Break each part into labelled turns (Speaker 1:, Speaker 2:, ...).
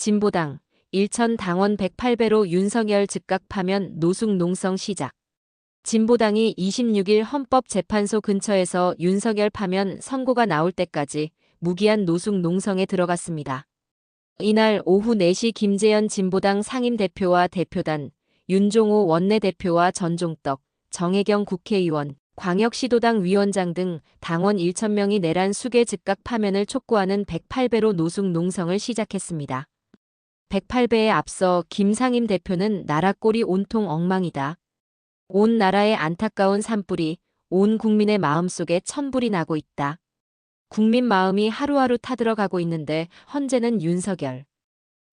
Speaker 1: 진보당 일천 당원 108배로 윤석열 즉각 파면 노숙 농성 시작. 진보당이 26일 헌법재판소 근처에서 윤석열 파면 선고가 나올 때까지 무기한 노숙 농성에 들어갔습니다. 이날 오후 4시 김재현 진보당 상임대표와 대표단, 윤종호 원내대표와 전종떡, 정혜경 국회의원, 광역시도당 위원장 등 당원 1천명이 내란 수계 즉각 파면을 촉구하는 108배로 노숙 농성을 시작했습니다. 108배에 앞서 김상임 대표는 나라 꼴이 온통 엉망이다. 온 나라의 안타까운 산불이 온 국민의 마음속에 천불이 나고 있다. 국민 마음이 하루하루 타들어가고 있는데 헌재는 윤석열.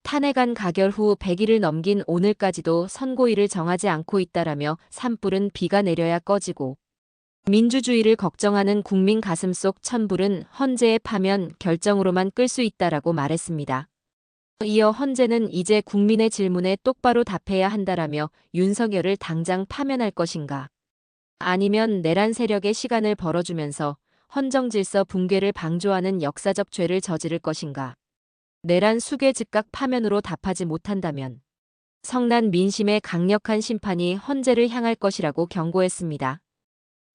Speaker 1: 탄핵안 가결 후 100일을 넘긴 오늘까지도 선고일을 정하지 않고 있다라며 산불은 비가 내려야 꺼지고 민주주의를 걱정하는 국민 가슴 속 천불은 헌재의 파면 결정으로만 끌 수 있다라고 말했습니다. 이어 헌재는 이제 국민의 질문에 똑바로 답해야 한다라며 윤석열을 당장 파면할 것인가. 아니면 내란 세력의 시간을 벌어주면서 헌정 질서 붕괴를 방조하는 역사적 죄를 저지를 것인가. 내란 수괴 즉각 파면으로 답하지 못한다면 성난 민심의 강력한 심판이 헌재를 향할 것이라고 경고했습니다.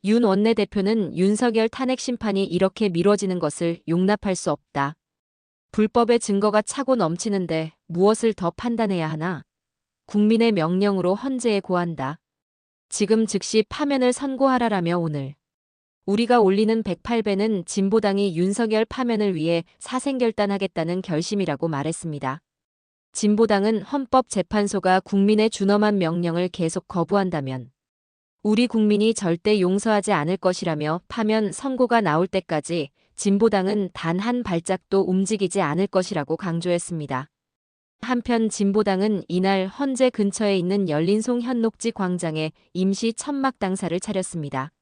Speaker 1: 윤 원내대표는 윤석열 탄핵 심판이 이렇게 미뤄지는 것을 용납할 수 없다. 불법의 증거가 차고 넘치는데 무엇을 더 판단해야 하나? 국민의 명령으로 헌재에 고한다. 지금 즉시 파면을 선고하라라며 오늘 우리가 올리는 108배는 진보당이 윤석열 파면을 위해 사생결단하겠다는 결심이라고 말했습니다. 진보당은 헌법재판소가 국민의 준엄한 명령을 계속 거부한다면 우리 국민이 절대 용서하지 않을 것이라며 파면 선고가 나올 때까지 진보당은 단 한 발짝도 움직이지 않을 것이라고 강조했습니다. 한편 진보당은 이날 헌재 근처에 있는 열린송 현녹지 광장에 임시 천막 당사를 차렸습니다.